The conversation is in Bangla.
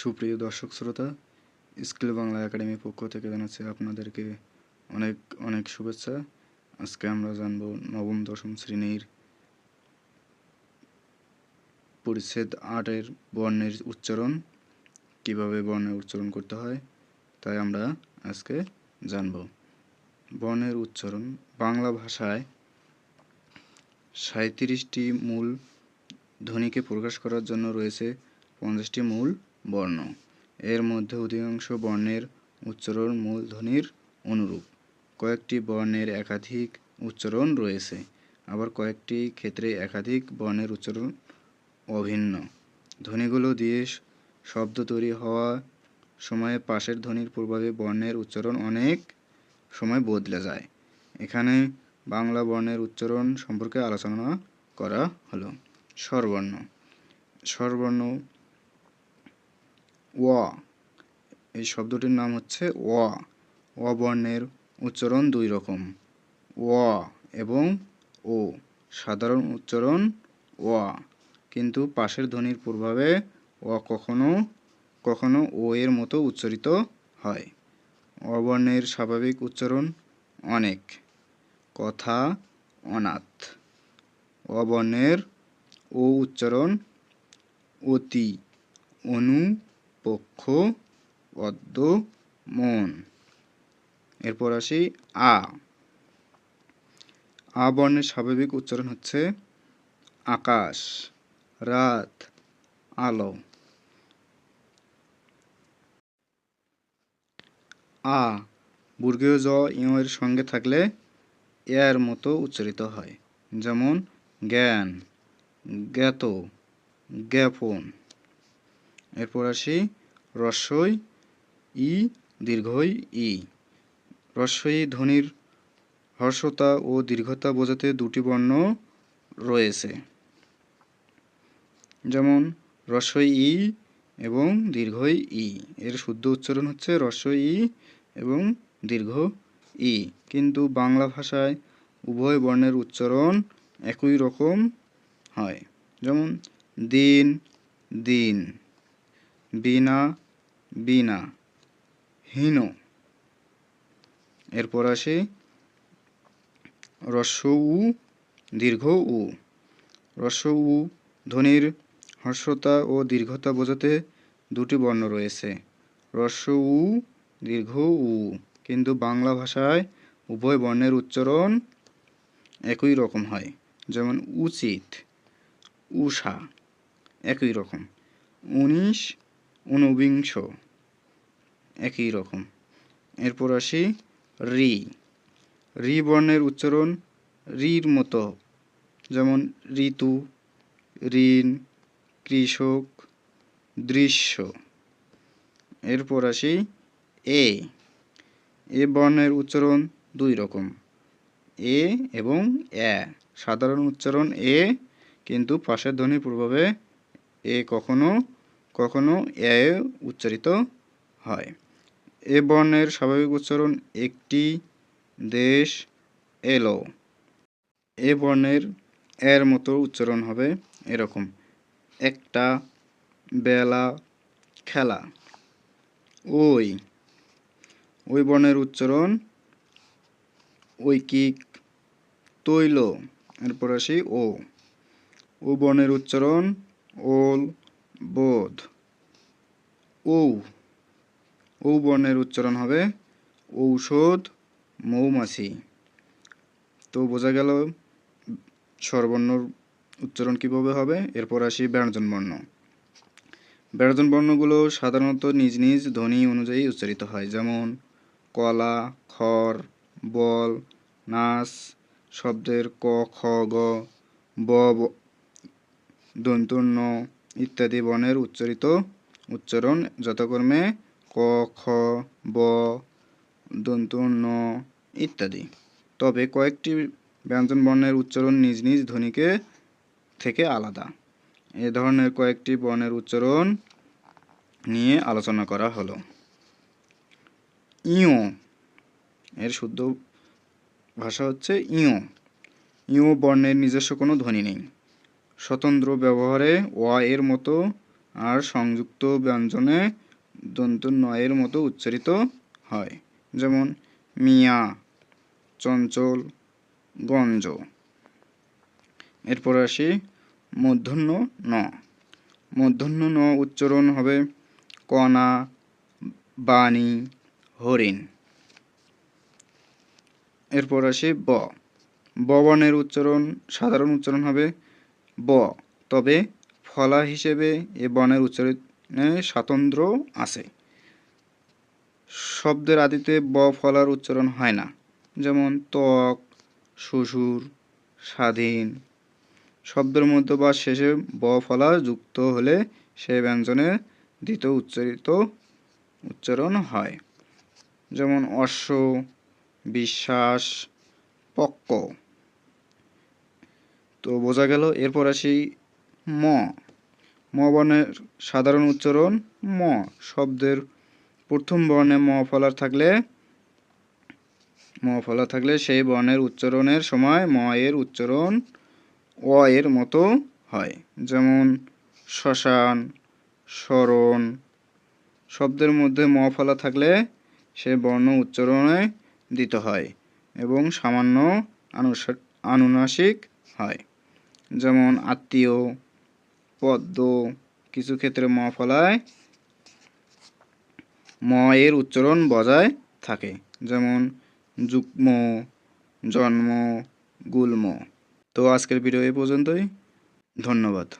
সুপ্রিয় দর্শক শ্রোতা, স্কিল বাংলা একাডেমির পক্ষ থেকে জানাচ্ছি আপনাদেরকে অনেক অনেক শুভেচ্ছা। আজকে আমরা জানব নবম, দশম শ্রেণির পরিচ্ছেদ আটের বর্ণের উচ্চারণ, কীভাবে বর্ণের উচ্চারণ করতে হয়, তাই আমরা আজকে জানব। বর্ণের উচ্চারণ, বাংলা ভাষায় সাঁত্রিশটি মূল ধ্বনিকে প্রকাশ করার জন্য রয়েছে পঞ্চাশটি মূল বর্ণ। এর মধ্যে অধিকাংশ বর্ণের উচ্চারণ মূল ধ্বনির অনুরূপ। কয়েকটি বর্ণের একাধিক উচ্চারণ রয়েছে, আবার কয়েকটি ক্ষেত্রে একাধিক বর্ণের উচ্চারণ অভিন্ন। ধ্বনিগুলো দিয়ে শব্দ তৈরি হওয়া সময়ে পাশের ধ্বনির প্রভাবে বর্ণের উচ্চারণ অনেক সময় বদলে যায়। এখানে বাংলা বর্ণের উচ্চারণ সম্পর্কে আলোচনা করা হলো। স্বরবর্ণ। স্বরবর্ণ ওয়া এই শব্দটির নাম হচ্ছে ওয়া অ বর্ণের উচ্চারণ দুই রকম। ওয়া এবং ও। সাধারণ উচ্চারণ ওয়া কিন্তু পাশের ধ্বনির প্রভাবে অ কখনো কখনো ও এর মতো উচ্চারিত হয়। অবর্ণের স্বাভাবিক উচ্চারণ অনেক। কথা অনাথ। অবর্ণের ও উচ্চারণ অতি অনু পক্ষ পদ্ম মন। এরপর আসি আ। আ বর্ণের স্বাভাবিক উচ্চারণ হচ্ছে আকাশ, রাত, আলো। আ বর্গীয় জ এর সঙ্গে থাকলে এর মতো উচ্চারিত হয়। যেমন, জ্ঞান, জ্ঞাত, জ্ঞাপন। এরপর আসি রস্বই ই, দীর্ঘই, ই। রস্বই ধ্বনির হর্ষতা ও দীর্ঘতা বোঝাতে দুটি বর্ণ রয়েছে। যেমন রস্বই ই এবং দীর্ঘই ই। এর শুদ্ধ উচ্চারণ হচ্ছে রস্বই ই এবং দীর্ঘ ই। কিন্তু বাংলা ভাষায় উভয় বর্ণের উচ্চারণ একই রকম হয়। যেমন দিন দিন। বিনা বিনা, হীন। এরপর আসে রস্য উ দীর্ঘ উ রস্য উ ধ্বনির হর্ষতা ও দীর্ঘতা বোঝাতে দুটি বর্ণ রয়েছে। রস্য উ দীর্ঘ উ কিন্তু বাংলা ভাষায় উভয় বর্ণের উচ্চারণ একই রকম হয়। যেমন উচিত, উষা, একই রকম। উনিশ ঊনবিংশ। একই রকম। এরপর আসি রি। রি বর্ণের উচ্চারণ রির মতো। যেমন ঋতু, ঋণ, কৃষক, দৃশ্য। এরপর আসি এ। এ বর্ণের উচ্চারণ দুই রকম। এ এবং এ। সাধারণ উচ্চারণ এ, কিন্তু পাশের ধ্বনির প্রভাবে এ কখনো কখনো এ উচ্চারিত হয়। এ বর্ণের স্বাভাবিক উচ্চারণ একটি দেশ এলো। এ বর্ণের এর মতো উচ্চারণ হবে এরকম। একটা বেলা খেলা। ওই। ওই বর্ণের উচ্চারণ ঐকিক তৈল। এরপর আসি ও। ও বর্ণের উচ্চারণ ওল। বোধ। ঔ। ঔ বর্ণের উচ্চারণ হবে ঔষধ মৌমাছি। তো বোঝা গেল স্বরবর্ণর উচ্চারণ কীভাবে হবে? এরপর আসি ব্যঞ্জন বর্ণ। ব্যঞ্জন বর্ণগুলো সাধারণত নিজ নিজ ধ্বনি অনুযায়ী উচ্চারিত হয়, যেমন কলা খর বল নাচ শব্দের ক, খ, গ, ব ন ইত্যাদি বর্ণের উচ্চারিত উচ্চারণ যথাক্রমে ক, খ, ব দন্ত্য ন ইত্যাদি। তবে কয়েকটি ব্যঞ্জন বর্ণের উচ্চারণ নিজ নিজ ধ্বনিকে থেকে আলাদা। এ ধরনের কয়েকটি বর্ণের উচ্চারণ নিয়ে আলোচনা করা হলো। ইয়, এর শুদ্ধ ভাষা হচ্ছে ইয়। ইয় বর্ণের নিজস্ব কোনো ধ্বনি নেই। স্বতন্ত্র ব্যবহারে ওয়া এর মতো আর সংযুক্ত ব্যঞ্জনে দন্ত নয়ের মতো উচ্চারিত হয়। যেমন, মিয়া, চঞ্চল, গঞ্জ। এরপর আসি মূর্ধন্য ন। মূর্ধন্য ন উচ্চারণ হবে কণা, বাণী, হরিণ। এরপর আসি ব। ব বর্ণের উচ্চারণ, সাধারণ উচ্চারণ হবে ব। তবে ফলা হিসেবে এ বর্ণের উচ্চারণে স্বাতন্ত্র্য আছে। শব্দের আদিতে ব ফলার উচ্চারণ হয় না। যেমন ত্বক শ্বশুর স্বাধীন। শব্দের মধ্যে বা শেষে ব ফলা যুক্ত হলে সে ব্যঞ্জনে দ্বিতীয় উচ্চারিত উচ্চারণ হয়। যেমন অশ্ব, বিশ্বাস, পক্ক। তো বোঝা গেল এরপর আসি ম। ম বর্ণের সাধারণ উচ্চারণ ম। শব্দের প্রথম বর্ণে ম ফলার থাকলে, ম ফলা থাকলে সেই বর্ণের উচ্চারণের সময় ম এর উচ্চারণ অ এর মতো হয়। যেমন শ্মশান স্মরণ শব্দের মধ্যে ম ফলা থাকলে সে বর্ণ উচ্চারণে দিতে হয় এবং সামান্য আনুষা- আনুনাসিক হয়। যেমন আত্মীয়, পদ্ম, কিছু ক্ষেত্রে ম ফলায়, ম এর উচ্চারণ বজায় থাকে। যেমন যুগ্ম, জন্ম, গুল্ম। তো আজকের ভিডিও এই পর্যন্তই। ধন্যবাদ।